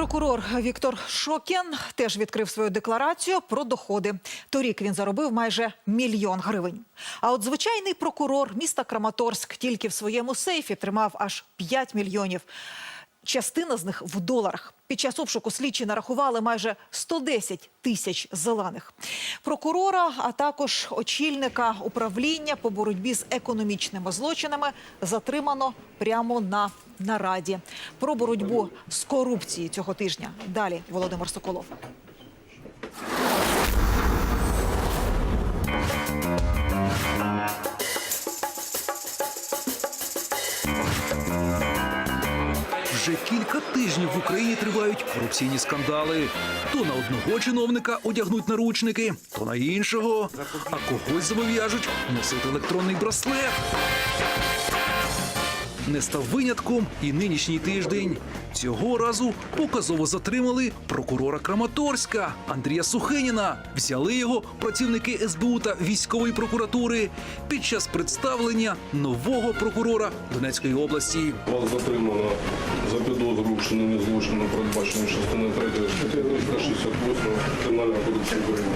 Прокурор Віктор Шокін теж відкрив свою декларацію про доходи. Торік він заробив майже мільйон гривень. А от звичайний прокурор міста Краматорськ тільки в своєму сейфі тримав аж 5 мільйонів. Частина з них в доларах. Під час обшуку слідчі нарахували майже 110 тисяч зелених. Прокурора, а також очільника управління по боротьбі з економічними злочинами затримано прямо на нараді. Про боротьбу з корупцією цього тижня. Далі Володимир Соколов. Вже кілька тижнів в Україні тривають корупційні скандали. То на одного чиновника одягнуть наручники, то на іншого, а когось зобов'яжуть носити електронний браслет. Не став винятком і нинішній тиждень. Цього разу показово затримали прокурора Краматорська Андрія Сухеніна. Взяли його працівники СБУ та військової прокуратури під час представлення нового прокурора Донецької області. Вас затримано за підозру вчинення злочину, передбачено частиною 3 статті 368 Кримінального кодексу України.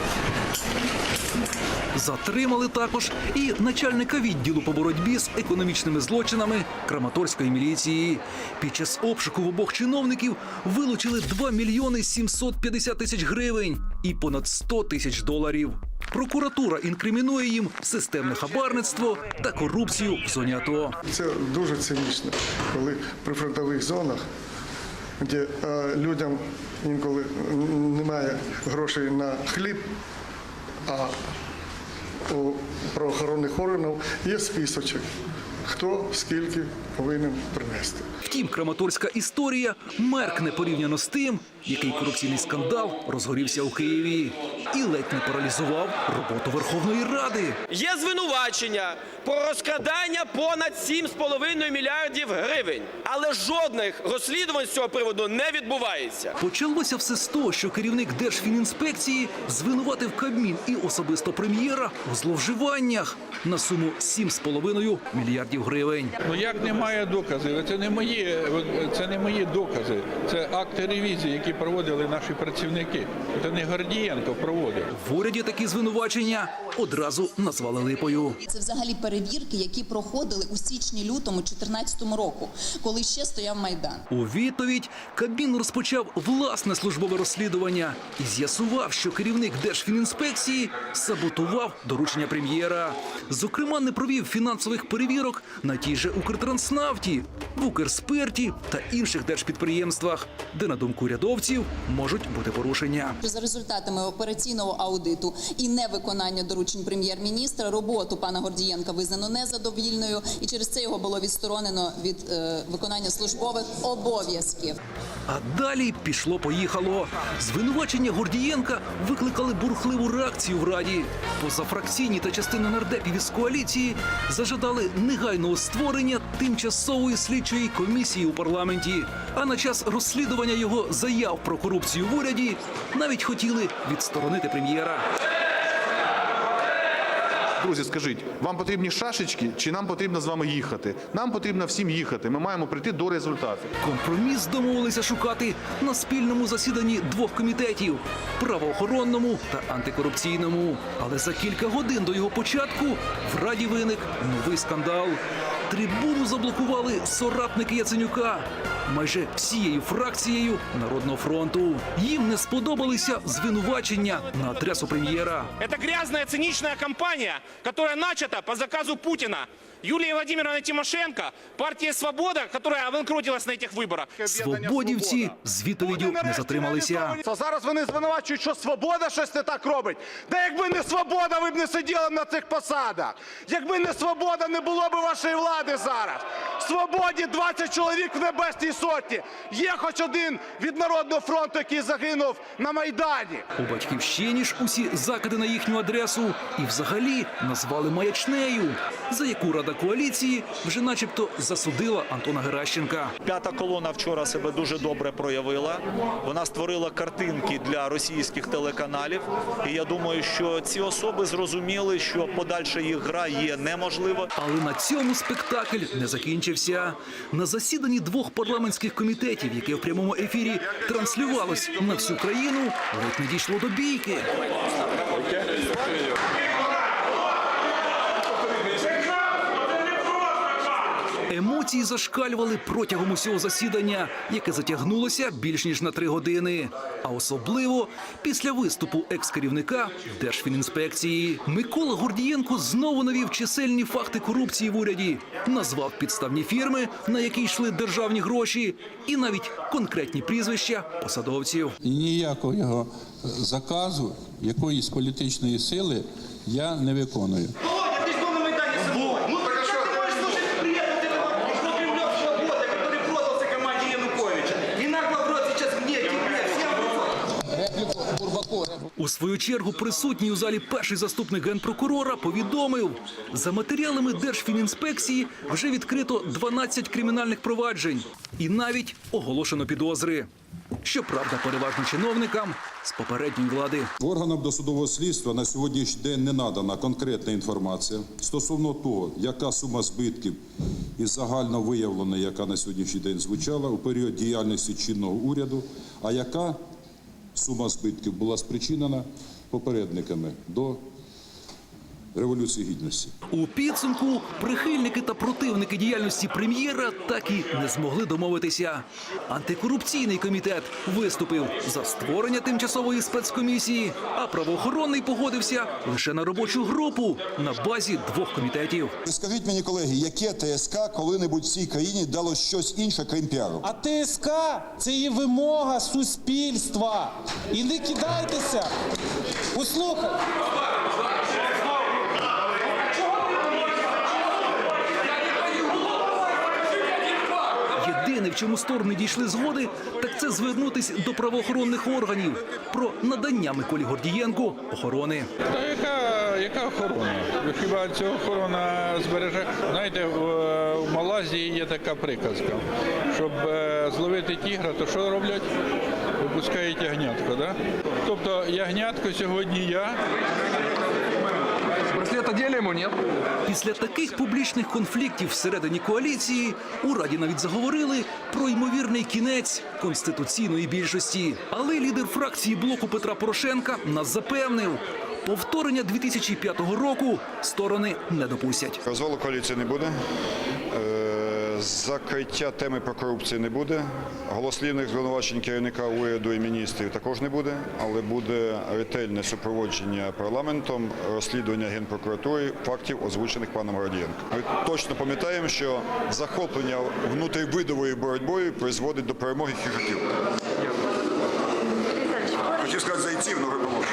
Затримали також і начальника відділу по боротьбі з економічними злочинами Краматорської міліції. Під час обшуку в обох чиновників вилучили 2 мільйони 750 тисяч гривень і понад 100 тисяч доларів. Прокуратура інкримінує їм системне хабарництво та корупцію в зоні АТО. Це дуже цинічно, коли при фронтових зонах, де е, людям інколи немає грошей на хліб, а у правоохоронних органів є списочок, хто скільки повинен принести. Втім, краматорська історія меркне порівняно з тим, який корупційний скандал розгорівся у Києві і ледь не паралізував роботу Верховної Ради. Є звинувачення про розкрадання понад 7,5 мільярдів гривень, але жодних розслідувань з цього приводу не відбувається. Почалося все з того, що керівник Держфінінспекції звинуватив Кабмін і особисто прем'єра у зловживаннях на суму 7,5 мільярдів гривень. Ну як немає доказів? Це не мої, це не мої докази. Це акти ревізії, які проводили наші працівники. Це не Гордієнко проводив. В уряді такі звинувачення одразу назвали липою. Це взагалі перевірки, які проходили у січні-лютому 2014 року, коли ще стояв майдан. У відповідь Кабмін розпочав власне службове розслідування і з'ясував, що керівник Держфінінспекції саботував доручення прем'єра. Зокрема, не провів фінансових перевірок на тій же Укртранснафті, в Укрспирті та інших держпідприємствах, де, на думку рядовців, можуть бути порушення. За результатами операційного аудиту і невиконання доручень прем'єр-міністра роботу пана Гордієнка визнано незадовільною, і через це його було відсторонено від е, виконання службових обов'язків. А далі пішло-поїхало. Звинувачення Гордієнка викликали бурхливу реакцію в раді. Позафракційні та частина нардепів із коаліції зажадали негайного створення тимчасової слідчої комісії у парламенті. А на час розслідування його заяв про корупцію в уряді навіть хотіли відсторонити прем'єра. Друзі, скажіть, вам потрібні шашечки чи нам потрібно з вами їхати? Нам потрібно всім їхати. Ми маємо прийти до результату. Компроміс домовилися шукати на спільному засіданні двох комітетів правоохоронному та антикорупційному. Але за кілька годин до його початку в раді виник новий скандал. Трибуну заблокували соратники Яценюка майже всією фракцією Народного фронту. Їм не сподобалися звинувачення на адресу прем'єра. Это грязная, циничная кампания, которая начата по заказу Путина. Юлия Владимировна Тимошенко, партия «Свобода», которая обанкротилась на этих выборах. Свободівці з відповіддю не затрималися. А зараз вони звинувачують, що свобода щось не так робить. Та якби не свобода, ви б не сиділи на цих посадах. Якби не свобода, не було б вашої влади зараз. Свободі 20 чоловік в небесній сотні. Є хоч один від народного фронту, який загинув на майдані. У батьківщині ж усі закиди на їхню адресу і взагалі назвали маячнею, за яку Рада коаліції вже начебто засудила Антона Геращенка. П'ята колона вчора себе дуже добре проявила. Вона створила картинки для російських телеканалів. І я думаю, що ці особи зрозуміли, що подальша їх гра є неможлива. Але на цьому спектакль не закінчився. На засіданні двох парламентських комітетів, яке в прямому ефірі транслювалось на всю країну, ледь не дійшло до бійки. Емоції зашкалювали протягом усього засідання, яке затягнулося більш ніж на три години. А особливо після виступу екс-керівника Держфінінспекції Микола Гордієнко знову навів чисельні факти корупції в уряді, назвав підставні фірми, на які йшли державні гроші, і навіть конкретні прізвища посадовців. Ніякого заказу, якоїсь політичної сили я не виконую. У свою чергу присутній у залі перший заступник генпрокурора повідомив, за матеріалами Держфінінспекції вже відкрито 12 кримінальних проваджень і навіть оголошено підозри. Щоправда, переважно чиновникам з попередньої влади. Органам досудового слідства на сьогоднішній день не надана конкретна інформація стосовно того, яка сума збитків із загально виявленої, яка на сьогоднішній день звучала у період діяльності чинного уряду, а яка сума збитків була спричинена попередниками до Революції Гідності. У підсумку прихильники та противники діяльності прем'єра так і не змогли домовитися. Антикорупційний комітет виступив за створення тимчасової спецкомісії, а правоохоронний погодився лише на робочу групу на базі двох комітетів. Скажіть мені, колеги, яке ТСК коли-небудь в цій країні дало щось інше, крім піару? А ТСК це є вимога суспільства. І не кидайтеся. Послухай. Єдине, в чому сторони дійшли згоди, так це звернутись до правоохоронних органів про надання Миколі Гордієнку охорони. Та яка, яка охорона? Хіба ця охорона збереже? Знаєте, в, в Малайзії є така приказка, щоб е, зловити тігра, то що роблять? Випускають ягнятко, да? Тобто ягнятко сьогодні я, Після таких публічних конфліктів всередині коаліції у раді навіть заговорили про ймовірний кінець конституційної більшості. Але лідер фракції блоку Петра Порошенка нас запевнив, повторення 2005 року сторони не допустять. Розвалу коаліції не буде. Закриття теми про корупцію не буде. Голослівних звинувачень керівника уряду і міністрів також не буде, але буде ретельне супроводження парламентом, розслідування генпрокуратури фактів, озвучених паном Гордієнком. Ми точно пам'ятаємо, що захоплення внутрівидовою боротьбою призводить до перемоги хижаків. Хотів сказати зайців, але допоможе.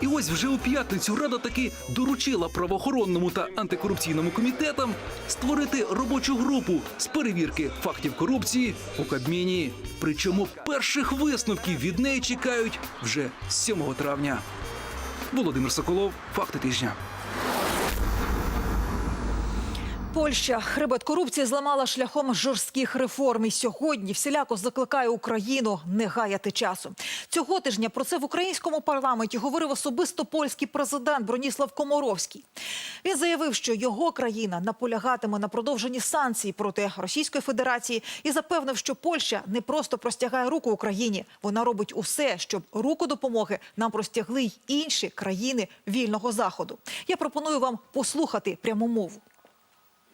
І ось вже у п'ятницю рада таки доручила правоохоронному та антикорупційному комітетам створити робочу групу з перевірки фактів корупції у Кабміні. Причому перших висновків від неї чекають вже 7 травня. Володимир Соколов, факти тижня. Польща хребет корупції зламала шляхом жорстких реформ. І сьогодні всіляко закликає Україну не гаяти часу. Цього тижня про це в українському парламенті говорив особисто польський президент Броніслав Комаровський. Він заявив, що його країна наполягатиме на продовженні санкцій проти Російської Федерації і запевнив, що Польща не просто простягає руку Україні, вона робить усе, щоб руку допомоги нам простягли й інші країни вільного заходу. Я пропоную вам послухати пряму мову.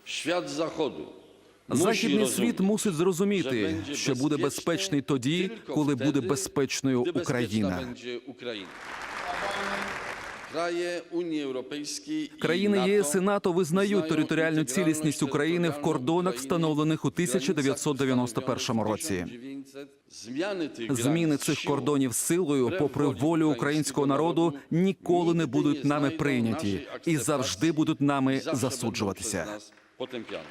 Świat Zachodu. Західний світ мусить зрозуміти, що буде безпечний тоді, коли буде безпечною Україна. Країни ЄС і НАТО визнають територіальну цілісність України в кордонах, встановлених у в границях, 1991 році. 1900. Зміни цих кордонів силою, попри волю українського народу, ніколи не будуть нами прийняті і завжди будуть нами засуджуватися. potępiamy.